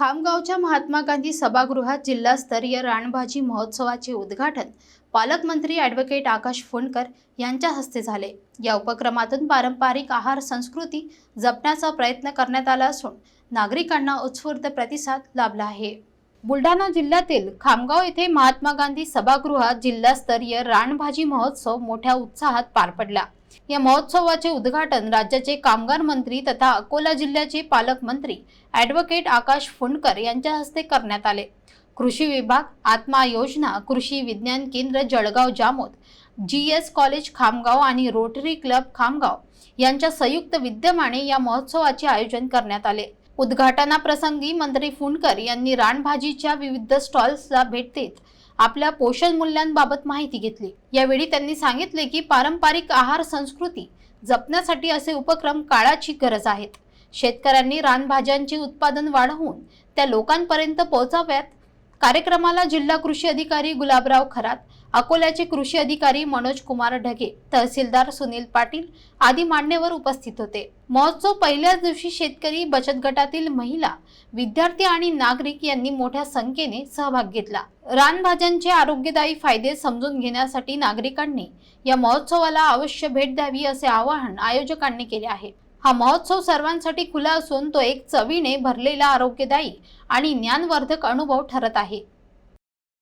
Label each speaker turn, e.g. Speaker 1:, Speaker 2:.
Speaker 1: खामगावच्या महात्मा गांधी सभागृहात जिल्हास्तरीय रानभाजी महोत्सवाचे उद्घाटन पालकमंत्री ॲडव्होकेट आकाश फोंडकर यांच्या हस्ते झाले. या उपक्रमातून पारंपरिक आहार संस्कृती जपण्याचा प्रयत्न करण्यात आला असून नागरिकांना उत्स्फूर्त प्रतिसाद लाभला आहे. बुलढाणा जिल्ह्यातील खामगाव येथे महात्मा गांधी सभागृहात जिल्हास्तरीय रानभाजी महोत्सव मोठ्या उत्साहात पार पडला. या महोत्सवाचे उद्घाटन राज्याचे कामगार मंत्री तथा अकोला जिल्ह्याचे पालकमंत्री ॲडव्होकेट आकाश फुंडकर यांच्या हस्ते करण्यात आले. कृषी विभाग आत्मा योजना कृषी विज्ञान केंद्र Jalgaon Jamod G S college Khamgaon आणि रोटरी क्लब खामगाव यांच्या संयुक्त विद्यमाने या महोत्सवाचे आयोजन करण्यात आले. उद्घाटनाप्रसंगी मंत्री फुंडकर यांनी रानभाजीच्या विविध स्टॉल्सला भेट देत आपल्या पोषण मूल्यांबाबत माहिती घेतली. यावेळी त्यांनी सांगितले की पारंपरिक आहार संस्कृती जपण्यासाठी असे उपक्रम काळाची गरज आहेत. शेतकऱ्यांनी रानभाज्यांचे उत्पादन वाढवून त्या लोकांपर्यंत पोहोचाव्यात कार्यक्रमाला जिल्हा कृषी अधिकारी गुलाबराव खरात अकोल्याचे कृषी अधिकारी मनोज कुमार ढगे तहसीलदार सुनील पाटील आदी मान्यवर उपस्थित होते. महोत्सव पहिल्याच दिवशी शेतकरी बचत गटातील महिला विद्यार्थी आणि नागरिक यांनी मोठ्या संख्येने सहभाग घेतला. रानभाज्यांचे आरोग्यदायी फायदे समजून घेण्यासाठी नागरिकांनी या महोत्सवाला अवश्य भेट द्यावी असे आवाहन आयोजकांनी केले आहे. हा महोत्सव सर्वांसाठी खुला असून तो एक चवीने भरलेला आरोग्यदायी आणि ज्ञानवर्धक अनुभव ठरत आहे.